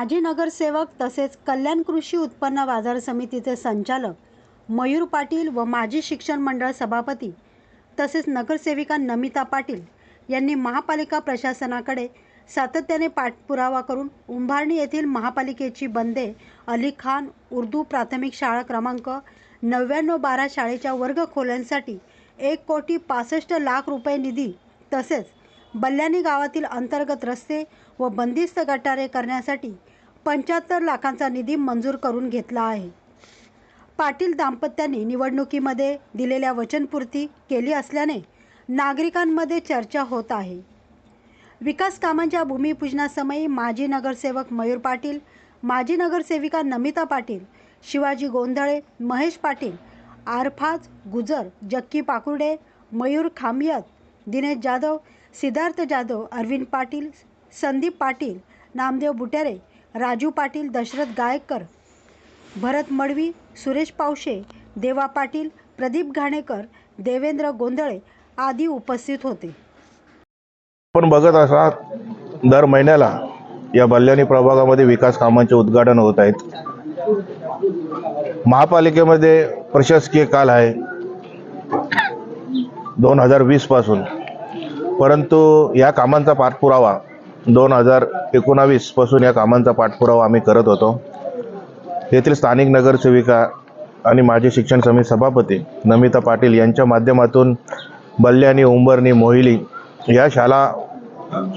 माजी नगरसेवक तसेच कल्याण कृषी उत्पन्न बाजार समितीचे संचालक मयूर पाटील व माजी शिक्षण मंडळ सभापती तसेच नगरसेविका नमिता पाटील यांनी महापालिका प्रशासनाकडे सातत्याने पाठपुरावा करून उंभारणी येथील महापालिकेची बंदे अली खान उर्दू प्राथमिक शाळा क्रमांक नव्याण्णव बारा शाळेच्या वर्ग खोल्यांसाठी एक कोटी पासष्ट लाख रुपये निधी तसेच बल्ल्याणी गावातील अंतर्गत रस्ते व बंदिस्त गटारे करण्यासाठी पंच्याहत्तर लाखांचा निधी मंजूर करून घेतला आहे. पाटील दाम्पत्यांनी निवडणुकीमध्ये दिलेल्या वचनपूर्ती केली असल्याने नागरिकांमध्ये चर्चा होत आहे. विकास कामांच्या भूमिपूजनासमयी माजी नगरसेवक मयूर पाटील माजी नगरसेविका नमिता पाटील शिवाजी गोंधळे महेश पाटील आरफाज गुजर जक्की पाकुर्डे मयूर खामियत दिनेश जाधव सिद्धार्थ जाधव अरविंद पाटील संदीप पाटील नामदेव बुटेरे राजू पाटील दशरथ गायककर भरत मडवी सुरेश पावशे देवा पाटील प्रदीप घाणेकर देवेंद्र गोंधळे आदी उपस्थित होते. आपण बघत असाल दर महिन्याला या बल्याणी प्रभागामध्ये विकास कामांचे उद्घाटन होत आहेत. महापालिकेमध्ये प्रशासकीय काल आहे. दोन हजार वीसपासून. परंतु या कामांचा पाठपुरावा दोन हजार एकोणावीसपासून या कामांचा पाठपुरावा आम्ही करत होतो. येथील स्थानिक नगरसेविका आणि माजी शिक्षण समिती सभापती नमिता पाटील यांच्या माध्यमातून बल्ल्यानी उंबरणी मोहिली या शाळा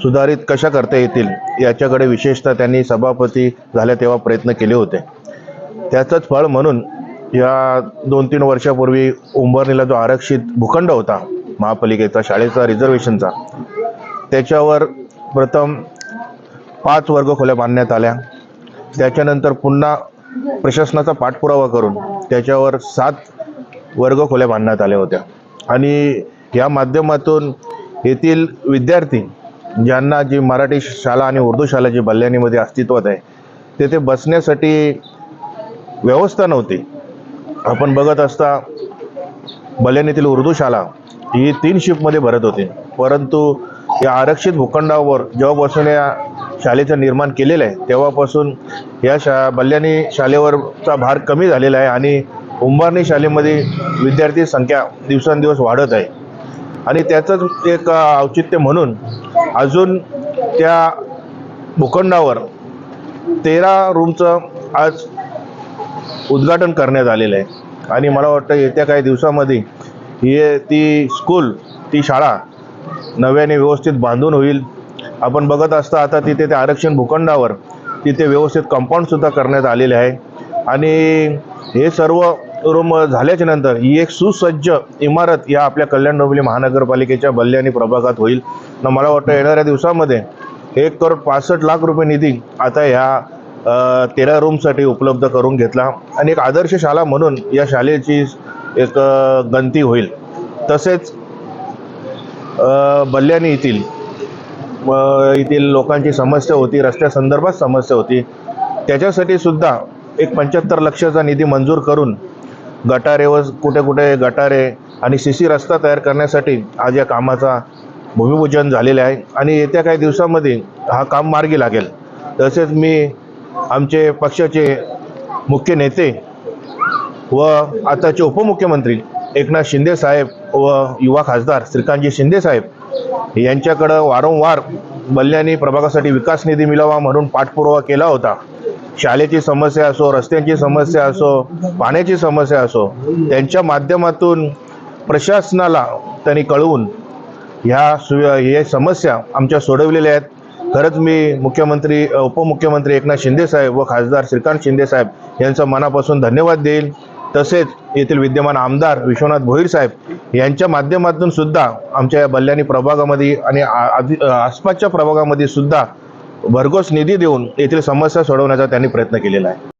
सुधारित कशा करता येतील याच्याकडे विशेषतः त्यांनी सभापती झाल्या तेव्हा प्रयत्न केले होते. त्याचंच फळ म्हणून या दोन तीन वर्षापूर्वी उंबरणीला जो आरक्षित भूखंड होता महापालिकेचा शाळेचा रिझर्वेशनचा त्याच्यावर प्रथम पाच वर्ग खोल्या बांधण्यात आल्या. त्याच्यानंतर पुन्हा प्रशासनाचा पाठपुरावा करून त्याच्यावर सात वर्ग खोल्या बांधण्यात आल्या होत्या. आणि या माध्यमातून येथील विद्यार्थी ज्यांना जी मराठी शाळा आणि उर्दू शाळा जी बल्याणीमध्ये अस्तित्वात आहे तेथे बसण्यासाठी व्यवस्था नव्हती. आपण बघत असता बल्याणीतील उर्दू शाला ही तीन शिफ्टमध्ये भरत होती. परंतु या आरक्षित भूखंडावर जेव्हापासून या शाळेचं निर्माण केलेलं आहे तेव्हापासून या शा बल्ल्याणी शाळेवरचा भार कमी झालेला आहे आणि उंबारणी शाळेमध्ये विद्यार्थी संख्या दिवसेंदिवस वाढत आहे. आणि त्याचंच एक औचित्य म्हणून अजून त्या भूखंडावर तेरा रूमचं आज उद्घाटन करण्यात आलेलं आहे. आणि मला वाटतं येत्या काही दिवसामध्ये ही ती स्कूल ती शाळा नव्याने व्यवस्थित बांधून होईल. आपण बघत असता आता तिथे त्या आरक्षण भूखंडावर तिथे व्यवस्थित कंपाऊंडसुद्धा करण्यात आलेले आहे. आणि हे सर्व रूम झाल्याच्यानंतर ही एक सुसज्ज इमारत या आपल्या कल्याण डोंबिवली महानगरपालिकेच्या बल्ल्याने प्रभागात होईल. न मला वाटतं येणाऱ्या दिवसामध्ये एक करोड पासष्ट लाख रुपये निधी आता ह्या तेरा रूमसाठी उपलब्ध करून घेतला. आणि एक आदर्श शाळा म्हणून या शाळेची एक गणती गंती होईल. तसेच बल्ल्याने येथील येथील लोकांची समस्या होती रस्त्यासंदर्भात समस्या होती. त्याच्यासाठी सुद्धा एक पंच्याहत्तर लक्षाचा निधी मंजूर करून गटारे व कुठे कुठे गटारे आणि सी सी रस्ता तयार करण्यासाठी आज या कामाचा भूमिपूजन झालेले आहे. आणि येत्या काही दिवसामध्ये हा काम मार्गी लागेल. तसेच मी आमचे पक्षाचे मुख्य नेते व आताचे उपमुख्यमंत्री एकनाथ शिंदे साहेब व युवा खासदार श्रीकांतजी शिंदे साहेब यांच्याकडं वारंवार बल्ल्याणी प्रभागासाठी विकास निधी मिळावा म्हणून पाठपुरावा केला होता. शाळेची समस्या असो रस्त्यांची समस्या असो पाण्याची समस्या असो त्यांच्या माध्यमातून प्रशासनाला त्यांनी कळवून ह्या सु हे समस्या आमच्या सोडवलेल्या आहेत. खरंच मी मुख्यमंत्री उपमुख्यमंत्री एकनाथ शिंदे साहेब व खासदार श्रीकांत शिंदे साहेब यांचं मनापासून धन्यवाद देईल तसेच येथील विद्यमान आमदार विश्वनाथ भोईर साहेब यांच्या माध्यमातून सुद्धा आमच्या या बल्ल्याणी प्रभागामध्ये आणि आसपासच्या प्रभागामध्ये सुद्धा भरघोस निधी देऊन येथील समस्या सोडवण्याचा त्यांनी प्रयत्न केलेला आहे.